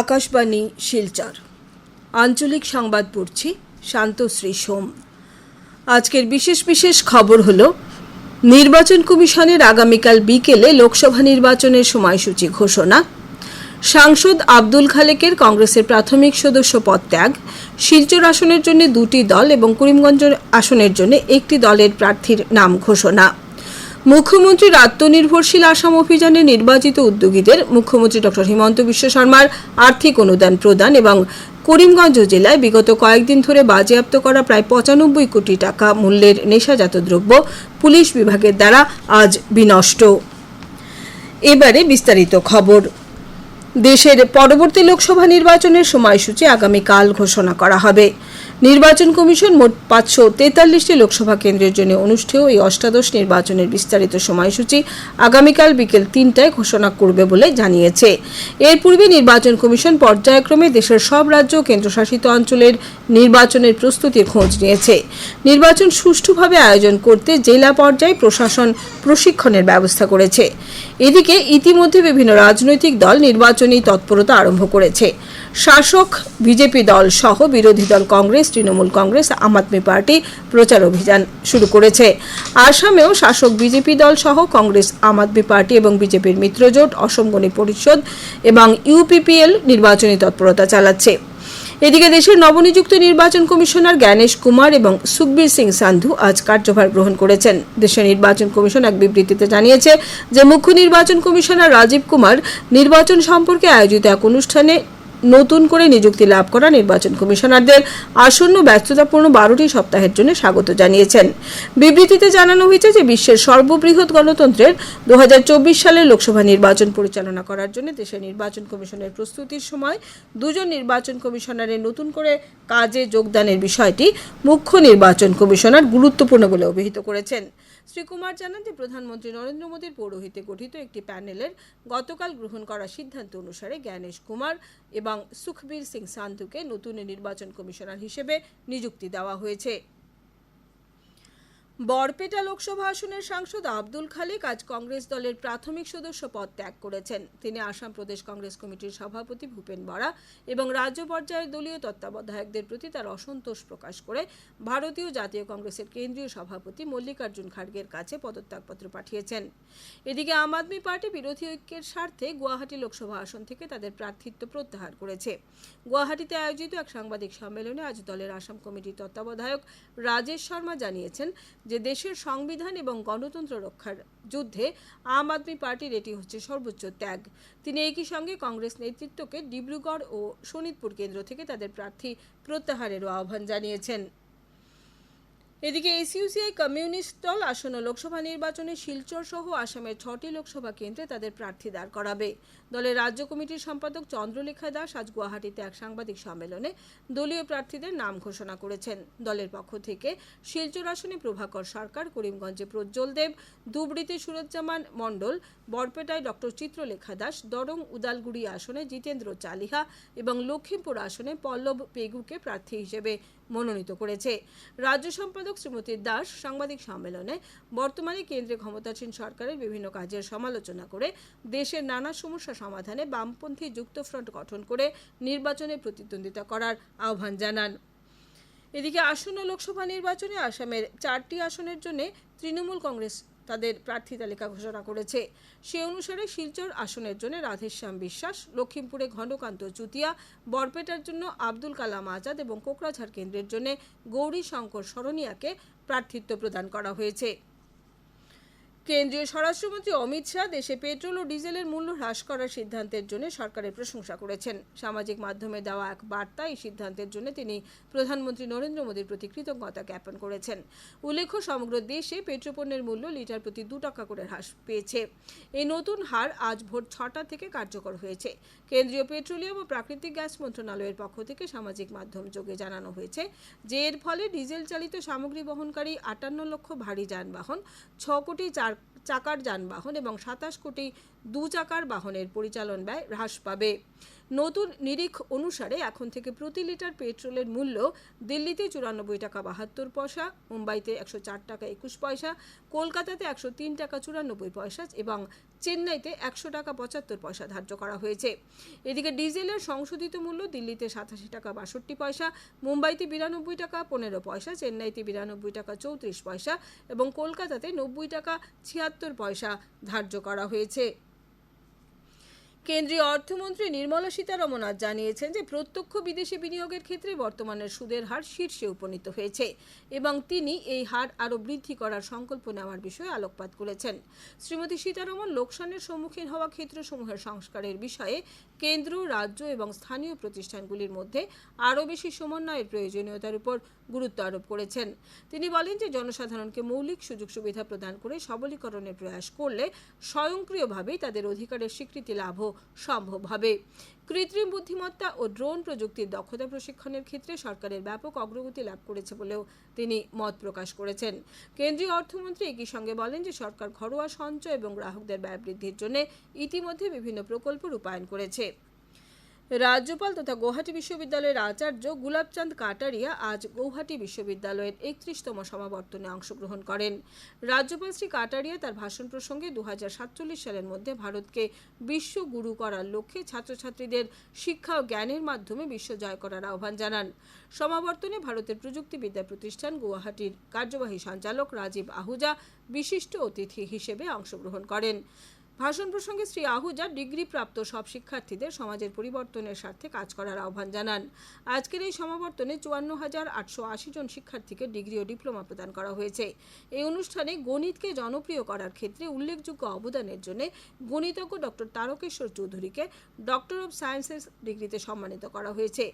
আকাশবাণী, শিলচর। আঞ্চলিক সংবাদ পড়ছি শান্তশ্রী সোম। আজকের বিশেষ বিশেষ খবর হল, নির্বাচন কমিশনের আগামীকাল বিকেলে লোকসভা নির্বাচনের সময়সূচি ঘোষণা। সাংসদ আব্দুল খালেকের কংগ্রেসের প্রাথমিক সদস্য পদ ত্যাগ। শিলচর আসনের জন্য দুটি দল এবং করিমগঞ্জ আসনের জন্য একটি দলের প্রার্থীর নাম ঘোষণা। মুখ্যমন্ত্রীর আত্মনির্ভরশীল আসাম অভিযানে নির্বাচিত উদ্যোগীদের মুখ্যমন্ত্রী ডক্টর হিমন্ত বিশ্ব শর্মার আর্থিক অনুদান প্রদান এবং করিমগঞ্জ জেলায় বিগত কয়েকদিন ধরে বাজেয়াপ্ত করা প্রায় পঁচানব্বই কোটি টাকা মূল্যের নেশাজাত দ্রব্য পুলিশ বিভাগের দ্বারা আজ বিনষ্ট। এবারে বিস্তারিত খবর। দেশের পরবর্তী লোকসভা নির্বাচনের সময়সূচি আগামীকাল ঘোষণা করা হবে। নির্বাচন কমিশন মোট পাঁচশো তেতাল্লিশটি লোকসভা কেন্দ্রের জন্য অনুষ্ঠেয় এই অষ্টাদশ নির্বাচনের বিস্তারিত সময়সূচি আগামীকাল বিকেল তিনটায় ঘোষণা করবে বলে জানিয়েছে। এর পূর্বে নির্বাচন কমিশন পর্যায়ক্রমে দেশের সব রাজ্য ও কেন্দ্রশাসিত অঞ্চলের নির্বাচনের প্রস্তুতির খোঁজ নিয়েছে। নির্বাচন সুষ্ঠুভাবে আয়োজন করতে জেলা পর্যায়ে প্রশাসন প্রশিক্ষণের ব্যবস্থা করেছে। এদিকে ইতিমধ্যে বিভিন্ন রাজনৈতিক দল নির্বাচনী তৎপরতা আরম্ভ করেছে। শাসক, বিজেপি দল সহ বিরোধী দল কংগ্রেস, তৃণমূল কংগ্রেস, আম আদমি পার্টি প্রচার অভিযান শুরু করেছে। আসামেও শাসক, বিজেপি দল সহ কংগ্রেস, আম আদমি পার্টি এবং বিজেপির মিত্রজোট অসম গণি পরিষদ এবং ইউপিপিএল নির্বাচনী তৎপরতা চালাচ্ছে। এদিকে দেশের নবনিযুক্ত নির্বাচন কমিশনার জ্ঞানেশ কুমার এবং সুখবীর সিং সান্ধু আজ কার্যভার গ্রহণ করেছেন। দেশের নির্বাচন কমিশন এক বিবৃতিতে জানিয়েছে যে, মুখ্য নির্বাচন কমিশনার রাজীব কুমার নির্বাচন সম্পর্কে আয়োজিত এক অনুষ্ঠানে নতুন করে নিযুক্তি লাভ করা নির্বাচন কমিশনারদের আসন্ন ব্যস্ততাপূর্ণ বারোটি সপ্তাহের জন্য স্বাগত জানিয়েছেন। বিবৃতিতে জানানো হয়েছে যে বিশ্বের সর্ববৃহৎ গণতন্ত্রের দু হাজার চব্বিশ সালের লোকসভা নির্বাচন পরিচালনা করার জন্য দেশের নির্বাচন কমিশনের প্রস্তুতির সময় দুজন নির্বাচন কমিশনারের নতুন করে কাজে যোগদানের বিষয়টি মুখ্য নির্বাচন কমিশনার গুরুত্বপূর্ণ বলে অভিহিত করেছেন। শ্রী কুমার জানান যে প্রধানমন্ত্রী নরেন্দ্র মোদীর পৌরোহিত্যে গঠিত একটি প্যানেলের গতকাল গ্রহণ করা সিদ্ধান্ত অনুসারে জ্ঞানেশ কুমার এবং সুখবীর সিং সান্ধুকে নতুন নির্বাচন কমিশনার হিসেবে নিযুক্তি দেওয়া হয়েছে। বরপেটা লোকসভা আসনের সাংসদ আব্দুল খালেক আজ কংগ্রেস দলের প্রাথমিক সদস্য পদ ত্যাগ করেছেন। তিনি আসাম প্রদেশ কংগ্রেস কমিটির সভাপতি ভূপেন বরা এবং রাজ্য পর্যায়ের দলীয় তত্ত্বাবধায়কদের প্রতি তার অসন্তোষ প্রকাশ করে ভারতীয় জাতীয় কংগ্রেসের কেন্দ্রীয় সভাপতি মল্লিকার্জুন খাড়গের কাছে পদত্যাগপত্র পাঠিয়েছেন। এদিকে আম আদমি পার্টি বিরোধী ঐক্যের স্বার্থে গুয়াহাটি লোকসভা আসন থেকে তাদের প্রার্থিত্ব প্রত্যাহার করেছে। গুয়াহাটিতে আয়োজিত এক সাংবাদিক সম্মেলনে আজ দলের আসাম কমিটির তত্ত্বাবধায়ক রাজেশ শর্মা জানিয়েছেন যে দেশের সংবিধান এবং গণতন্ত্র রক্ষার যুদ্ধে আম আদমি পার্টির এটি হচ্ছে সর্বোচ্চ ত্যাগ। তিনি একই সঙ্গে কংগ্রেস নেতৃত্বকে ডিব্রুগড় ও শোনিতপুর কেন্দ্র থেকে তাদের প্রার্থী প্রত্যাহারেরও আহ্বান জানিয়েছেন। এদিকে এসইউসিআই কমিউনিস্ট দল আসন্ন লোকসভা নির্বাচনে শিলচর সহ আসামের ছটি লোকসভা কেন্দ্রে তাদের প্রার্থী দাঁড় করাবে। দলের রাজ্য কমিটির সম্পাদক চন্দ্রলেখা দাস আজ গুয়াহাটিতে এক সাংবাদিক সম্মেলনে দলীয় প্রার্থীদের নাম ঘোষণা করেছেন। দলের পক্ষ থেকে শিলচর আসনে প্রভাকর সরকার, করিমগঞ্জে প্রজ্জ্বল দেব, ধুবড়িতে সুরজ্জামান মণ্ডল, বরপেটায় ডক্টর চিত্রলেখা দাস, দরং উদালগুড়ি আসনে জিতেন্দ্র চালিহা এবং লক্ষ্মীমপুর আসনে পল্লব পেগুকে প্রার্থী হিসেবে মনোনীত করেছে। রাজ্য সম্পাদক শ্রীমতী দাস সাংবাদিক সম্মেলনে বর্তমানে কেন্দ্রে ক্ষমতাসীন সরকারের বিভিন্ন কাজের সমালোচনা করে দেশের নানা সমস্যা সমাধানে বামপন্থী যুক্তফ্রন্ট গঠন করে নির্বাচনে প্রতিদ্বন্দ্বিতা করার আহ্বান জানান। এদিকে আসন্ন লোকসভা নির্বাচনে আসামের চারটি আসনের জন্য তৃণমূল কংগ্রেস তাদের প্রার্থী তালিকা ঘোষণা করেছে। সে অনুসারে শিলচর আসনের জন্য রাধেশ্যাম বিশ্বাস, লক্ষিমপুরে ঘনকান্ত চুতিয়া, বরপেটার জন্য আব্দুল কালাম আজাদ এবং কোকরাঝাড় কেন্দ্রের জন্য গৌরী শঙ্কর সরনিয়াকে প্রার্থিত্ব প্রদান করা হয়েছে। কেন্দ্রীয় স্বরাষ্ট্রমন্ত্রী অমিত শাহ দেশে পেট্রোল ও ডিজেলের মূল্য হ্রাস করার সিদ্ধান্তের জন্য সরকারের প্রশংসা করেছেন। সামাজিক মাধ্যমে দেওয়া এক বার্তা এই সিদ্ধান্তের জন্য তিনি প্রধানমন্ত্রী নরেন্দ্র মোদীর প্রতি কৃতজ্ঞতা জ্ঞাপন করেছেন। উল্লেখ্য, সমগ্র দেশে পেট্রোপণ্যের মূল্য লিটার প্রতি দু টাকা করে হ্রাস পেয়েছে। এই নতুন হার আজ ভোর ছটা থেকে কার্যকর হয়েছে। কেন্দ্রীয় পেট্রোলিয়াম ও প্রাকৃতিক গ্যাস মন্ত্রণালয়ের পক্ষ থেকে সামাজিক মাধ্যম যোগে জানানো হয়েছে যে এর ফলে ডিজেল চালিত সামগ্রী বহনকারী আটান্ন লক্ষ ভারী যানবাহন, ছ কোটি চার চাকার যানবাহন এবং সাতাশ কোটি দু চাকার বাহনের পরিচালন ব্যয় হ্রাস পাবে। নতুন নিরিখ অনুসারে এখন থেকে প্রতি লিটার পেট্রোলের মূল্য দিল্লিতে চুরানব্বই টাকা বাহাত্তর পয়সা, মুম্বাইতে একশো চার টাকা একুশ পয়সা, কলকাতাতে একশো তিন টাকা চুরানব্বই পয়সা এবং চেন্নাইতে একশো টাকা পঁচাত্তর পয়সা ধার্য করা হয়েছে। এদিকে ডিজেলের সংশোধিত মূল্য দিল্লিতে সাতাশি টাকা বাষট্টি পয়সা, মুম্বাইতে বিরানব্বই টাকা পনেরো পয়সা, চেন্নাইতে বিরানব্বই টাকা চৌত্রিশ পয়সা এবং কলকাতাতে নব্বই টাকা ছিয়াত্তর পয়সা ধার্য করা হয়েছে। কেন্দ্রীয় অর্থমন্ত্রী নির্মলা সীতারমন আজ জানিয়েছেন যে প্রত্যক্ষ বিদেশি বিনিয়োগের ক্ষেত্রে বর্তমানের সুদের হার শীর্ষে উপনীত হয়েছে এবং তিনি এই হার আরও বৃদ্ধি করার সংকল্প নেওয়ার বিষয়ে আলোকপাত করেছেন। শ্রীমতী সীতারমন লোকসানের সম্মুখীন হওয়া ক্ষেত্রসমূহের সংস্কারের বিষয়ে কেন্দ্র, রাজ্য এবং স্থানীয় প্রতিষ্ঠানগুলির মধ্যে আরও বেশি সমন্বয়ের প্রয়োজনীয়তার উপর গুরুত্ব আরোপ করেছেন। তিনি বলেন যে জনসাধারণকে মৌলিক সুযোগ সুবিধা প্রদান করে সবলীকরণের প্রয়াস করলে স্বয়ংক্রিয়ভাবেই তাদের অধিকারের স্বীকৃতি লাভও সম্ভব হবে। কৃত্রিম বুদ্ধিমত্তা ও ড্রোন প্রযুক্তির দক্ষতা প্রশিক্ষণের ক্ষেত্রে সরকারের ব্যাপক অগ্রগতি লাভ করেছে বলেও তিনি মত প্রকাশ করেছেন। কেন্দ্রীয় অর্থমন্ত্রী একই সঙ্গে বলেন যে, সরকার ঘরোয়া সঞ্চয় এবং গ্রাহকদের ব্যয় বৃদ্ধির জন্য ইতিমধ্যে বিভিন্ন প্রকল্প রূপায়ণ করেছে। রাজ্যপাল তথা গৌহাটি বিশ্ববিদ্যালয়ের আচার্য গুলাবচাঁদ কাটারিয়া আজ গৌহাটি বিশ্ববিদ্যালয়ের একত্রিশতম সমাবর্তনে অংশগ্রহণ করেন। রাজ্যপাল শ্রী কাটারিয়া তার ভাষণ প্রসঙ্গে দুহাজার সাতচল্লিশ সালের মধ্যে ভারতকে বিশ্ব গুরু করার লক্ষ্যে ছাত্রছাত্রীদের শিক্ষা ও জ্ঞানের মাধ্যমে বিশ্ব জয় করার আহ্বান জানান। সমাবর্তনে ভারতের প্রযুক্তিবিদ্যা প্রতিষ্ঠান গুয়াহাটির কার্যবাহী সঞ্চালক রাজীব আহুজা বিশিষ্ট অতিথি হিসেবে অংশগ্রহণ করেন। ভাষণ প্রসঙ্গে শ্রী আহুজা ডিগ্রিপ্রাপ্ত সব শিক্ষার্থীদের সমাজের পরিবর্তনের স্বার্থে কাজ করার আহ্বান জানান। আজকের এই সমাবর্তনে চুয়ান্ন হাজার আটশো আশি জন শিক্ষার্থীকে ডিগ্রি ও ডিপ্লোমা প্রদান করা হয়েছে। এই অনুষ্ঠানে গণিতকে জনপ্রিয় করার ক্ষেত্রে উল্লেখযোগ্য অবদানের জন্য গণিতজ্ঞ ডক্টর তারকেশ্বর চৌধুরীকে ডক্টর অব সায়েন্সেস ডিগ্রিতে সম্মানিত করা হয়েছে।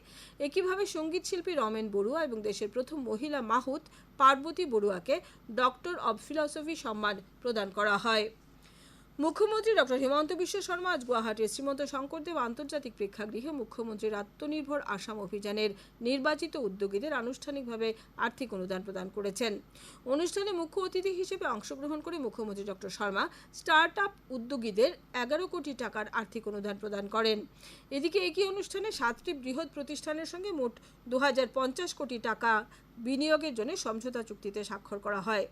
একইভাবে সংগীত শিল্পী রমেন বড়ুয়া এবং দেশের প্রথম মহিলা মাহুত পার্বতী বড়ুয়াকে ডক্টর অব ফিলসফি সম্মান প্রদান করা হয়। মুখ্যমন্ত্রী ডক্টর হিমন্ত বিশ্ব শর্মা আজ গুয়াহাটির শ্রীমন্ত শঙ্করদেব আন্তর্জাতিক প্রেক্ষাগৃহে মুখ্যমন্ত্রীর আত্মনির্ভর আসাম অভিযানের নির্বাচিত উদ্যোগীদের আনুষ্ঠানিকভাবে আর্থিক অনুদান প্রদান করেছেন। অনুষ্ঠানে মুখ্য অতিথি হিসেবে অংশগ্রহণ করে মুখ্যমন্ত্রী ডক্টর শর্মা স্টার্ট আপ উদ্যোগীদের এগারো কোটি টাকার আর্থিক অনুদান প্রদান করেন। এদিকে একই অনুষ্ঠানে সাতটি বৃহৎ প্রতিষ্ঠানের সঙ্গে মোট দু হাজার পঞ্চাশ কোটি টাকা বিনিয়োগের জন্য সমঝোতা চুক্তিতে স্বাক্ষর করা হয়।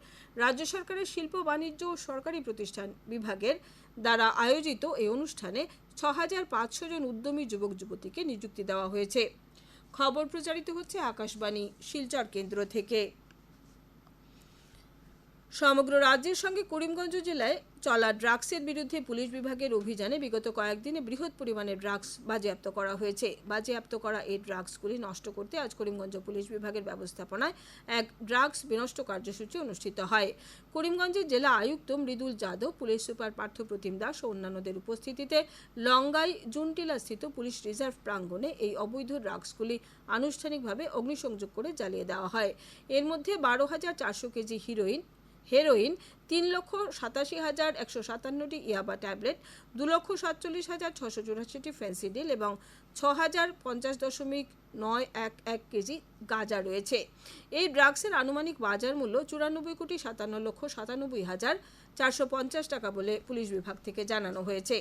রাজ্য সরকারের শিল্প, বাণিজ্য ও সরকারি প্রতিষ্ঠান বিভাগের দ্বারা আয়োজিত এই অনুষ্ঠানে ছ হাজার পাঁচশো জন উদ্যমী যুবক, যুবতীকে নিযুক্তি দেওয়া হয়েছে। খবর প্রচারিত হচ্ছে আকাশবাণী শিলচর কেন্দ্র থেকে। সমগ্র রাজ্যের সঙ্গে করিমগঞ্জ জেলায় চলা ড্রাগসের বিরুদ্ধে পুলিশ বিভাগের অভিযানে বিগত কয়েকদিনে বৃহৎ পরিমাণে ড্রাগস বাজেয়াপ্ত করা হয়েছে। বাজেয়াপ্ত করা এই ড্রাগসগুলি নষ্ট করতে আজ করিমগঞ্জ পুলিশ বিভাগের ব্যবস্থাপনায় এক ড্রাগস বিনষ্ট কার্যসূচি অনুষ্ঠিত হয়। করিমগঞ্জের জেলা আয়ুক্ত মৃদুল যাদব, পুলিশ সুপার পার্থ প্রতিম দাস ও অন্যান্যদের উপস্থিতিতে লঙ্গাই জুনটিলা স্থিত পুলিশ রিজার্ভ প্রাঙ্গণে এই অবৈধ ড্রাগসগুলি আনুষ্ঠানিকভাবে অগ্নিসংযোগ করে জ্বালিয়ে দেওয়া হয়। এর মধ্যে বারো হাজার চারশো কেজি হিরোইন হেরোইন, তিন লক্ষ সাতাশি হাজার একশো সাতান্নটি ইয়াবা ট্যাবলেট, দু লক্ষ সাতচল্লিশ হাজার ছশো চুরাশিটি ফেন্সিডিল এবং ছ হাজার পঞ্চাশ দশমিক নয় এক এক কেজি গাঁজা রয়েছে। এই ড্রাগসের আনুমানিক বাজার মূল্য চুরানব্বই কোটি সাতান্ন লক্ষ সাতানব্বই হাজার চারশো পঞ্চাশ টাকা বলে পুলিশ বিভাগ থেকে জানানো হয়েছে।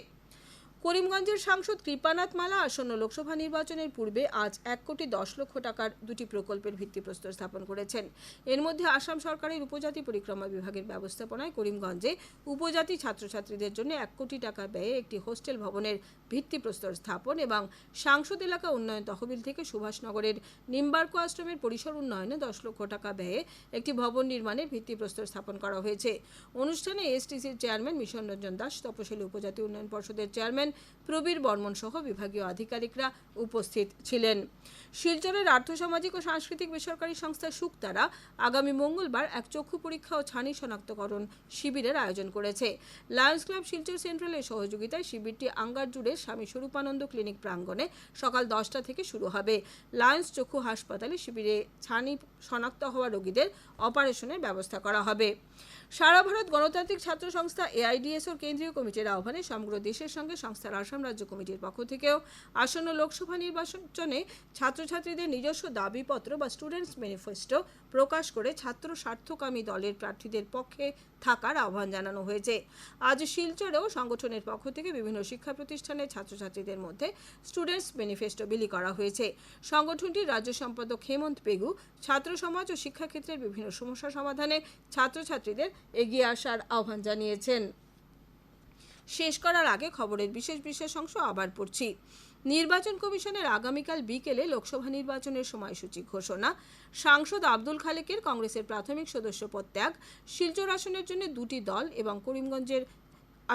করিমগঞ্জের সাংসদ কৃপানাথ মালা আসন্ন লোকসভা নির্বাচনের পূর্বে আজ এক কোটি দশ লক্ষ টাকার দুটি প্রকল্পের ভিত্তিপ্রস্তর স্থাপন করেছেন। এর মধ্যে আসাম সরকারের উপজাতি পরিক্রমা বিভাগের ব্যবস্থাপনায় করিমগঞ্জে উপজাতি ছাত্রছাত্রীদের জন্য এক কোটি টাকা ব্যয়ে একটি হোস্টেল ভবনের ভিত্তিপ্রস্তর স্থাপন এবং সাংসদ এলাকা উন্নয়ন তহবিল থেকে সুভাষনগরের নিম্বার্ক আশ্রমের পরিসর উন্নয়নে দশ লক্ষ টাকা ব্যয়ে একটি ভবন নির্মাণের ভিত্তিপ্রস্তর স্থাপন করা হয়েছে। অনুষ্ঠানে এসটিসির চেয়ারম্যান মিশন রঞ্জন দাস, তপশিলি উপজাতি উন্নয়ন পর্ষদের চেয়ারম্যান প্রবীর বর্মন সহ বিভাগীয় আধিকারিকরা উপস্থিত ছিলেন। শিলচরের আর্থসামাজিক ও সাংস্কৃতিক বেসরকারি সংস্থা সুক্তারা আগামী মঙ্গলবার এক চক্ষু পরীক্ষা ও ছানি শনাক্তকরণ শিবিরের আয়োজন করেছে। লায়ন্স ক্লাব শিলচর সেন্ট্রালের সহযোগিতায় শিবিরটি আঙ্গার জুড়ে স্বামী স্বরূপানন্দ ক্লিনিক প্রাঙ্গণে সকাল দশটা থেকে শুরু হবে। লায়ন্স চক্ষু হাসপাতালে শিবিরে ছানি শনাক্ত হওয়া রোগীদের অপারেশনের ব্যবস্থা করা হবে। সারা ভারত গণতান্ত্রিক ছাত্র সংস্থা এআইডিএস এআইডিএসওর কেন্দ্রীয় কমিটির আহ্বানে সমগ্র দেশের সঙ্গে সংস্থার আসাম রাজ্য কমিটির পক্ষ থেকেও আসন্ন লোকসভা নির্বাচনে ছাত্রছাত্রীদের নিজস্ব দাবিপত্র বা স্টুডেন্টস ম্যানিফেস্টো প্রকাশ করে ছাত্র স্বার্থকামী দলের প্রার্থীদের পক্ষে থাকার আহ্বান জানানো হয়েছে। আজ শিলচরেও সংগঠনের পক্ষ থেকে বিভিন্ন শিক্ষা প্রতিষ্ঠানের ছাত্রছাত্রীদের মধ্যে স্টুডেন্টস ম্যানিফেস্টো বিলি করা হয়েছে। সংগঠনটির রাজ্য সম্পাদক হেমন্ত পেগু ছাত্র সমাজ ও শিক্ষাক্ষেত্রের বিভিন্ন সমস্যা সমাধানে ছাত্রছাত্রীদের এগিয়ে আসার আহ্বান জানিয়েছেন। শেষ করার আগে খবরের বিশেষ বিশেষ অংশ আবার পড়ছি। নির্বাচন কমিশনের আগামীকাল বিকেলে লোকসভা নির্বাচনের সময়সূচি ঘোষণা। সাংসদ আব্দুল খালেকের কংগ্রেসের প্রাথমিক সদস্য পদ ত্যাগ। শিলচর আসনের জন্য দুটি দল এবং করিমগঞ্জের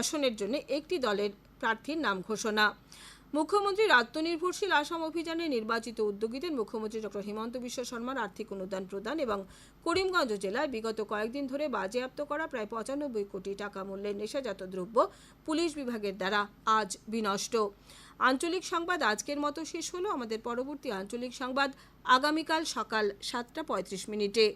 আসনের জন্য একটি দলের প্রার্থীর নাম ঘোষণা। মুখ্যমন্ত্রীর আত্মনির্ভরশীল আসাম অভিযানে নির্বাচিত উদ্যোগীদের মুখ্যমন্ত্রী ডক্টর হিমন্ত বিশ্ব শর্মার আর্থিক অনুদান প্রদান এবং করিমগঞ্জ জেলায় বিগত কয়েকদিন ধরে বাজেয়াপ্ত করা প্রায় পঁচানব্বই কোটি টাকা মূল্যের নেশাজাত দ্রব্য পুলিশ বিভাগের দ্বারা আজ বিনষ্ট। আঞ্চলিক সংবাদ আজকের মতো শেষ হলো। আমাদের পরবর্তী আঞ্চলিক সংবাদ আগামীকাল সকাল সাতটা পঁয়ত্রিশ মিনিটে।